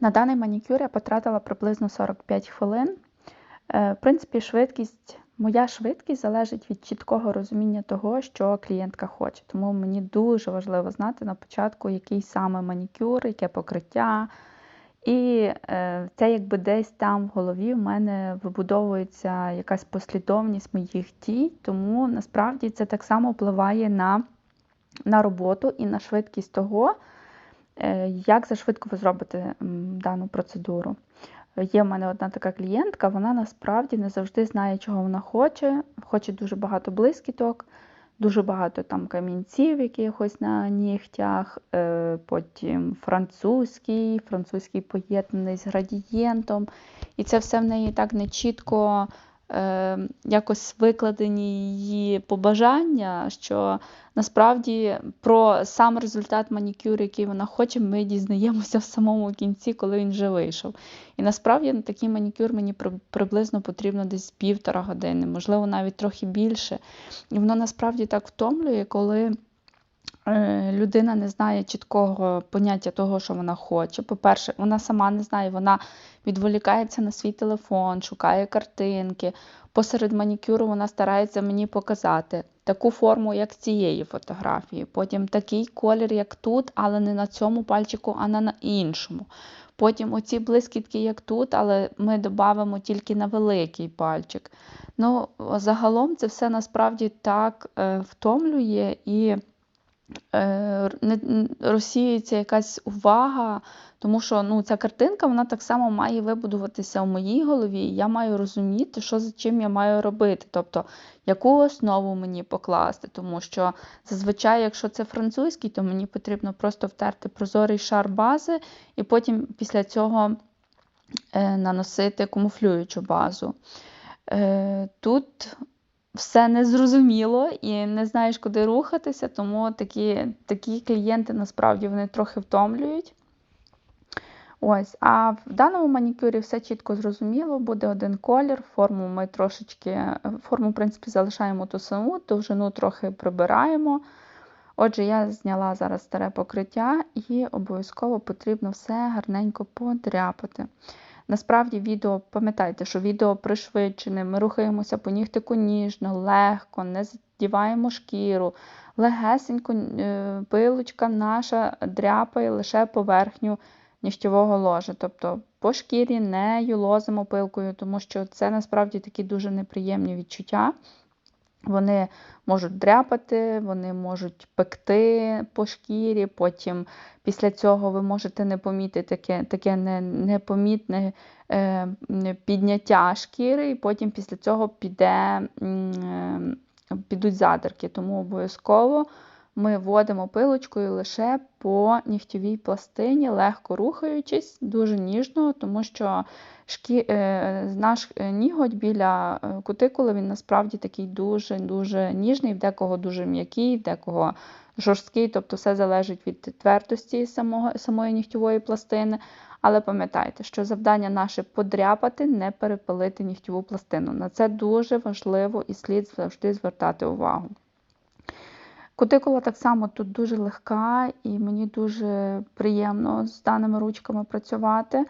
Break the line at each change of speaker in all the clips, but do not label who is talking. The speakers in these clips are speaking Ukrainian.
На даний манікюр я потратила приблизно 45 хвилин. Е, В принципі, швидкість, моя швидкість залежить від чіткого розуміння того, що клієнтка хоче. Тому мені дуже важливо знати на початку, який саме манікюр, яке покриття. І е, це якби десь там в голові в мене вибудовується якась послідовність моїх дій, тому насправді це так само впливає на, на роботу і на швидкість того, як за швидко ви зробите дану процедуру. Є в мене одна така клієнтка, вона насправді не завжди знає, чого вона хоче. Хоче дуже багато блискіток, дуже багато там камінців якихось на нігтях, е, потім французький, французький поєднаний з градієнтом. І це все в неї так нечітко е, якось викладені її побажання, що насправді про сам результат манікюру, який вона хоче, ми дізнаємося в самому кінці, коли він вже вийшов. І насправді на такий манікюр мені приблизно потрібно десь півтора години, можливо, навіть трохи більше. І воно насправді так втомлює, коли. Е, людина не знає чіткого поняття того, що вона хоче. По-перше, вона сама не знає, вона відволікається на свій телефон, шукає картинки. Посеред манікюру вона старається мені показати таку форму, як цієї фотографії. Потім такий колір, як тут, але не на цьому пальчику, а на іншому. Потім оці блискітки, як тут, але ми додамо тільки на великий пальчик. Ну, Загалом це все насправді так е, втомлює і. Е, розсіюється якась увага, тому що ну, ця картинка вона так само має вибудуватися в моїй голові, і я маю розуміти, що за чим я маю робити. Тобто, яку основу мені покласти. Тому що зазвичай, якщо це французький, то мені потрібно просто втерти прозорий шар бази, і потім після цього е, наносити камуфлюючу базу. Е, тут все незрозуміло і не знаєш, куди рухатися, тому такі такі клієнти насправді вони трохи втомлюють. Ось, А в даному манікюрі все чітко зрозуміло, буде один колір, форму ми трошечки, форму, в принципі, залишаємо ту саму, довжину трохи прибираємо. Отже, я зняла зараз старе покриття і обов'язково потрібно все гарненько подряпати. Насправді, відео, пам'ятайте, що відео пришвидшене, ми рухаємося по нігтику ніжно, легко, не задіваємо шкіру, легесенько е, пилочка наша дряпає лише поверхню нігтєвого ложа. Тобто по шкірі не юлозимо пилкою, тому що це насправді такі дуже неприємні відчуття. Вони можуть дряпати, вони можуть пекти по шкірі, потім після цього ви можете не помітити таке таке непомітне е, підняття шкіри, і потім після цього піде, е, підуть задерки. Тому обов'язково ми вводимо пилочкою лише по нігтєвій пластині, легко рухаючись, дуже ніжно, тому що шкі... Е, наш е, ніготь біля е, кутикули він насправді такий дуже-дуже ніжний, в декого дуже м'який, в декого жорсткий, тобто все залежить від твердості самого, самої нігтєвої пластини. Але пам'ятайте, що завдання наше подряпати, не перепилити нігтєву пластину. На це дуже важливо і слід завжди звертати увагу. Кутикула так само тут дуже легка, і мені дуже приємно з даними ручками працювати.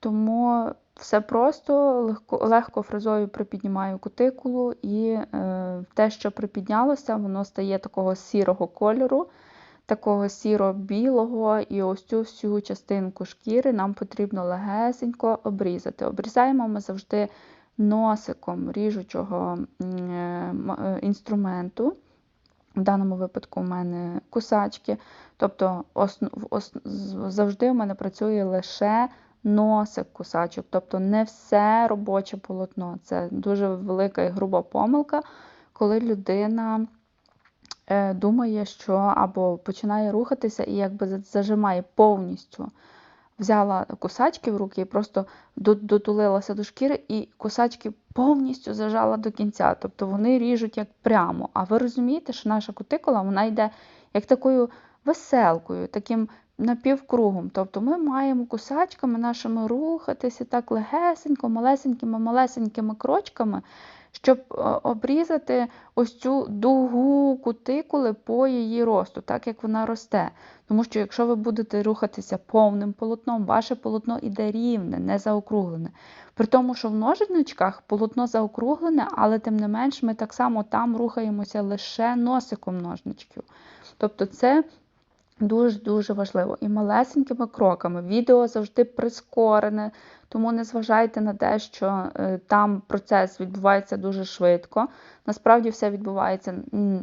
Тому все просто, легко легко фрезою припіднімаю кутикулу, і е, те, що припіднялося, воно стає такого сірого кольору, такого сіро-білого, і ось цю всю частинку шкіри нам потрібно легесенько обрізати. Обрізаємо ми завжди носиком ріжучого е, е, інструменту. В даному випадку у мене кусачки. Тобто завжди у мене працює лише носик кусачок, тобто не все робоче полотно. Це дуже велика і груба помилка, коли людина е, думає, що або починає рухатися і якби зажимає повністю. Взяла кусачки в руки і просто дотулилася до шкіри, і кусачки повністю зажала до кінця. Тобто вони ріжуть як прямо. А ви розумієте, що наша кутикула вона йде як такою веселкою, таким напівкругом. Тобто ми маємо кусачками нашими рухатися так легесенько, малесенькими, малесенькими крочками, щоб е, обрізати ось цю дугу кутикули по її росту, так як вона росте. Тому що якщо ви будете рухатися повним полотном, ваше полотно іде рівне, не заокруглене. При тому, що в ножичках полотно заокруглене, але тим не менш ми так само там рухаємося лише носиком ножничків. Тобто це дуже-дуже важливо. І малесенькими кроками. Відео завжди прискорене, тому не зважайте на те, що е, там процес відбувається дуже швидко. Насправді все відбувається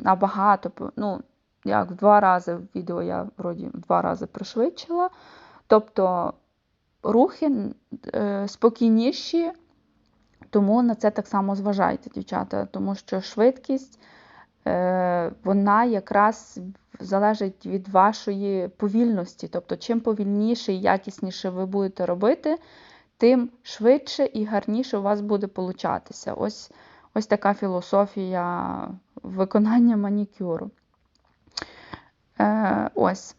набагато, ну, як в два рази відео я вроді в два рази пришвидшила. Тобто рухи е, спокійніші, тому на це так само зважайте, дівчата, тому що швидкість е, вона якраз залежить від вашої повільності. Тобто, чим повільніше і якісніше ви будете робити, тим швидше і гарніше у вас буде получатися. Ось, Ось така філософія виконання манікюру. Е, Ось.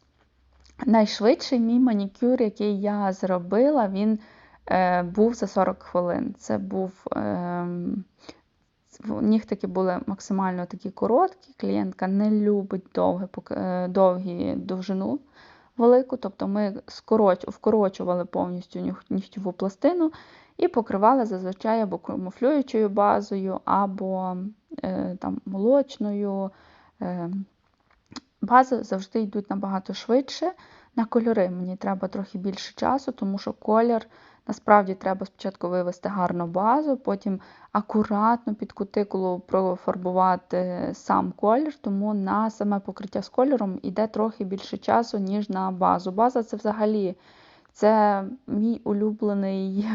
Найшвидший мій манікюр, який я зробила, він е, був за 40 хвилин. Це був. Е, Нігтики були максимально такі короткі. Клієнтка не любить довгі, е, довгі довжину велику, тобто ми скороч, вкорочували повністю нігтєву пластину і покривали зазвичай або камуфлюючою базою, або е, там, молочною. Е, Бази завжди йдуть набагато швидше. На кольори мені треба трохи більше часу, тому що колір насправді треба спочатку вивести гарну базу, потім акуратно під кутикулу профарбувати сам колір, тому на саме покриття з кольором йде трохи більше часу, ніж на базу. База це взагалі це мій улюблений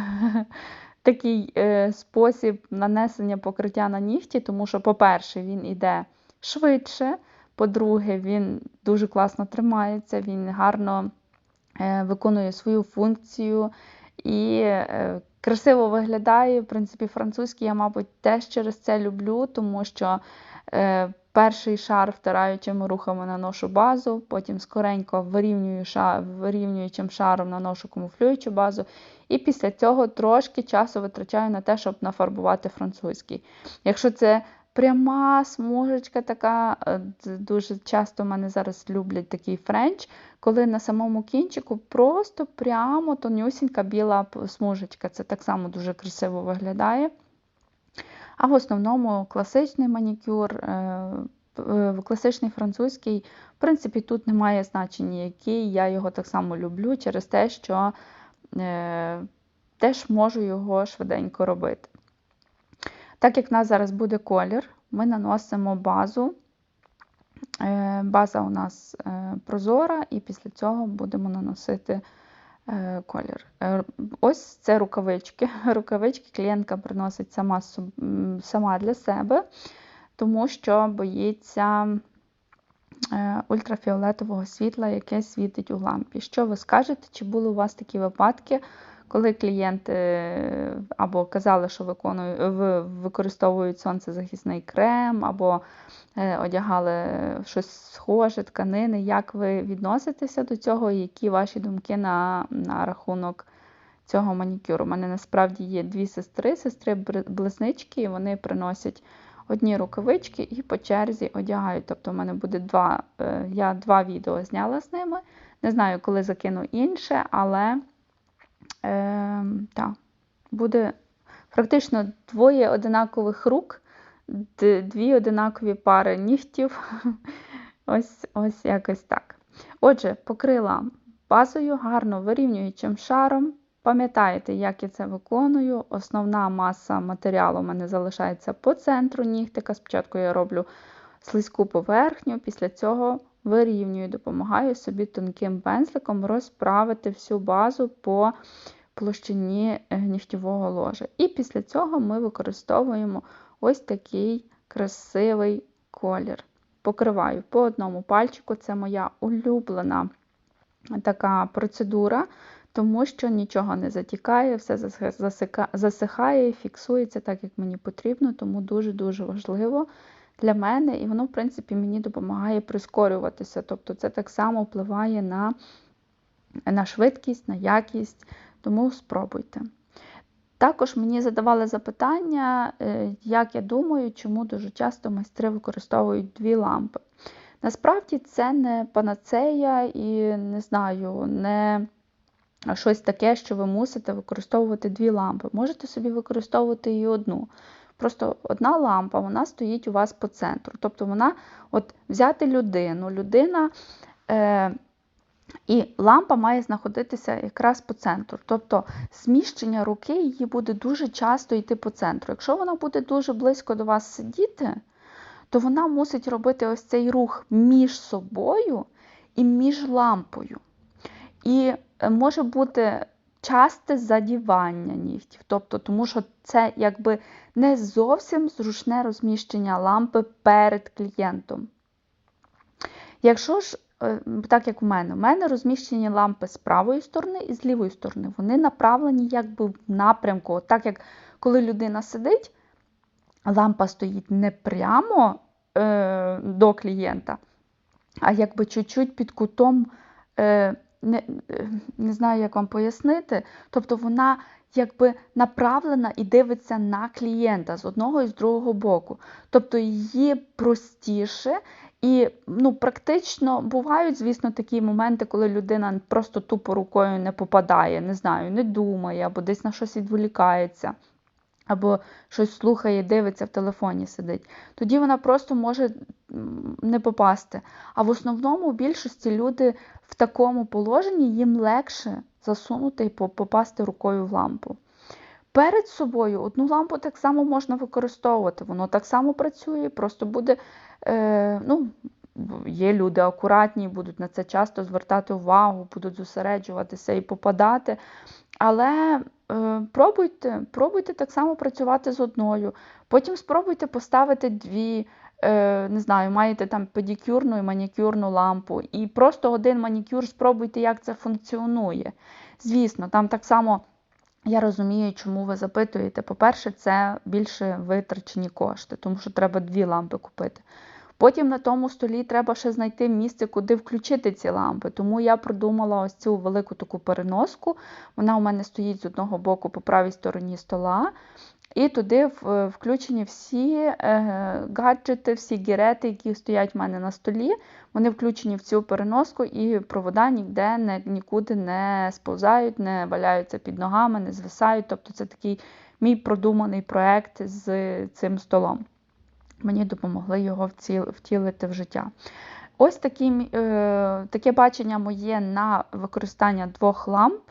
такий е, спосіб нанесення покриття на нігті, тому що, по-перше, він йде швидше. По-друге, він дуже класно тримається, він гарно е, виконує свою функцію і е, красиво виглядає. В принципі, французький я, мабуть, теж через це люблю, тому що е, перший шар втираючими рухами наношу базу, потім скоренько вирівнюю шар, вирівнюючим шаром наношу камуфлюючу базу. І після цього трошки часу витрачаю на те, щоб нафарбувати французький. Якщо це пряма смужечка така. Е, дуже часто в мене зараз люблять такий френч, коли на самому кінчику просто прямо тонюсінька біла смужечка. Це так само дуже красиво виглядає. А в основному класичний манікюр, е, класичний французький, в принципі, тут немає значення, який. Я його так само люблю через те, що е, теж можу його швиденько робити. Так як в нас зараз буде колір, ми наносимо базу. Е, база у нас е, прозора, і після цього будемо наносити е, колір. Ось це рукавички. Рукавички клієнтка приносить сама сама для себе, тому що боїться ультрафіолетового світла, яке світить у лампі. Що ви скажете, чи були у вас такі випадки? Коли клієнти або казали, що виконують, використовують сонцезахисний крем, або е, одягали щось схоже, тканини, як ви відноситеся до цього, які ваші думки на, на рахунок цього манікюру? У мене насправді є дві сестри, сестри близнички, і вони приносять одні рукавички і по черзі одягають. Тобто, в мене буде два, е, я два відео зняла з ними. Не знаю, коли закину інше, але. Е, та, буде практично двоє одинакових рук, дві одинакові пари нігтів. Ось ось якось так. Отже, покрила базою, гарно вирівнюючим шаром. Пам'ятаєте, як я це виконую. Основна маса матеріалу у мене залишається по центру нігтика. Спочатку я роблю слизьку поверхню, після цього вирівнюю, допомагаю собі тонким пензликом розправити всю базу по площині е, нігтєвого ложа. І після цього ми використовуємо ось такий красивий колір. Покриваю по одному пальчику, це моя улюблена така процедура, тому що нічого не затікає, все засихає фіксується так, як мені потрібно, тому дуже-дуже важливо для мене, і воно, в принципі, мені допомагає прискорюватися. Тобто це так само впливає на, на швидкість, на якість. Тому спробуйте. Також мені задавали запитання, е, як я думаю, чому дуже часто майстри використовують дві лампи. Насправді це не панацея і не знаю, не щось таке, що ви мусите використовувати дві лампи. Можете собі використовувати і одну. Просто одна лампа вона стоїть у вас по центру. Тобто вона от взяти людину, людина. Е, і лампа має знаходитися якраз по центру. Тобто зміщення руки її буде дуже часто йти по центру. Якщо вона буде дуже близько до вас сидіти, то вона мусить робити ось цей рух між собою і між лампою. І е, може бути часте задівання нігтів, тобто, тому що це якби не зовсім зручне розміщення лампи перед клієнтом. Якщо ж, е, так як у мене, у мене розміщені лампи з правої сторони і з лівої сторони, вони направлені якби в напрямку. так як коли людина сидить, лампа стоїть не прямо е, до клієнта, а якби чуть-чуть під кутом, е, не, не знаю, як вам пояснити, тобто вона якби направлена і дивиться на клієнта з одного і з другого боку. Тобто її простіше. І ну, практично бувають, звісно, такі моменти, коли людина просто тупо рукою не попадає, не знаю, не думає, або десь на щось відволікається або щось слухає, дивиться в телефоні сидить, тоді вона просто може не попасти. А в основному, в більшості люди в такому положенні їм легше засунути і попасти рукою в лампу. Перед собою одну лампу так само можна використовувати, воно так само працює, просто буде, е, ну, є люди акуратні, будуть на це часто звертати увагу, будуть зосереджуватися і попадати. Але е, пробуйте пробуйте так само працювати з одною. Потім спробуйте поставити дві, е, не знаю, маєте там педикюрну і манікюрну лампу. І просто один манікюр спробуйте, як це функціонує. Звісно, там так само. Я розумію, чому ви запитуєте. По-перше, це більше витрачені кошти, тому що треба дві лампи купити. Потім на тому столі треба ще знайти місце, куди включити ці лампи. Тому я продумала ось цю велику таку переноску. Вона у мене стоїть з одного боку по правій стороні стола. І туди включені всі е, гаджети, всі гірети, які стоять в мене на столі. Вони включені в цю переноску, і провода ніде не, нікуди не сповзають, не валяються під ногами, не звисають. Тобто це такий мій продуманий проект з цим столом мені допомогли його втілити в життя. Ось такі, е, таке бачення моє на використання двох ламп.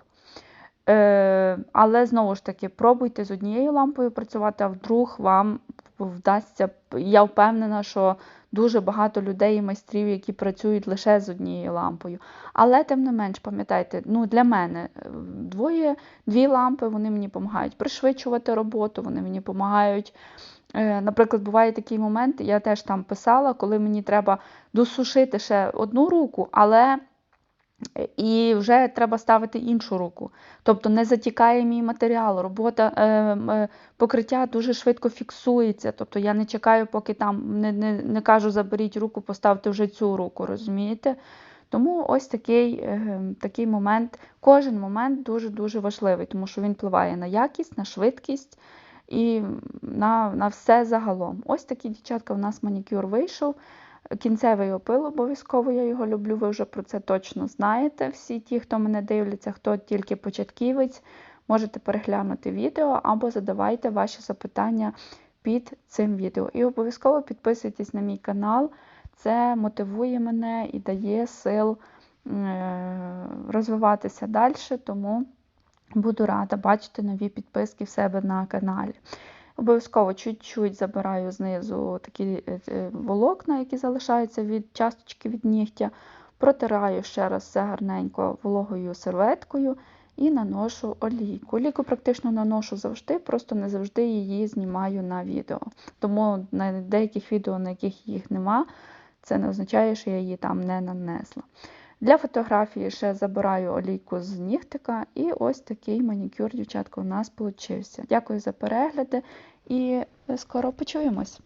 Е, але знову ж таки, пробуйте з однією лампою працювати, а вдруг вам вдасться. Я впевнена, що дуже багато людей і майстрів, які працюють лише з однією лампою. Але, тим не менш, пам'ятайте, ну, для мене е, двоє, дві лампи вони мені допомагають пришвидшувати роботу, вони мені допомагають наприклад, буває такий момент, я теж там писала, коли мені треба досушити ще одну руку, але е, і вже треба ставити іншу руку. Тобто не затікає мій матеріал, робота е, покриття дуже швидко фіксується. Тобто я не чекаю, поки там не не, не кажу, заберіть руку, поставте вже цю руку, розумієте? Тому ось такий такий момент, кожен момент дуже-дуже важливий, тому що він впливає на якість, на швидкість і на на все загалом. Ось такий, дівчатка, у нас манікюр вийшов. Кінцевий опил обов'язково я його люблю, ви вже про це точно знаєте. Всі ті, хто мене дивляться, хто тільки початківець, можете переглянути відео або задавайте ваші запитання під цим відео. І обов'язково підписуйтесь на мій канал, це мотивує мене і дає сил е, розвиватися далі. тому Буду рада бачити нові підписки в себе на каналі. Обов'язково чуть-чуть забираю знизу такі е, е, волокна, які залишаються від часточки від нігтя. Протираю ще раз все гарненько вологою серветкою і наношу олійку. Олійку практично наношу завжди, просто не завжди її знімаю на відео. Тому на деяких відео, на яких їх нема, це не означає, що я її там не нанесла. Для фотографії ще забираю олійку з нігтика, і ось такий манікюр, дівчатка, у нас вийшов. Дякую за перегляди і скоро почуємось!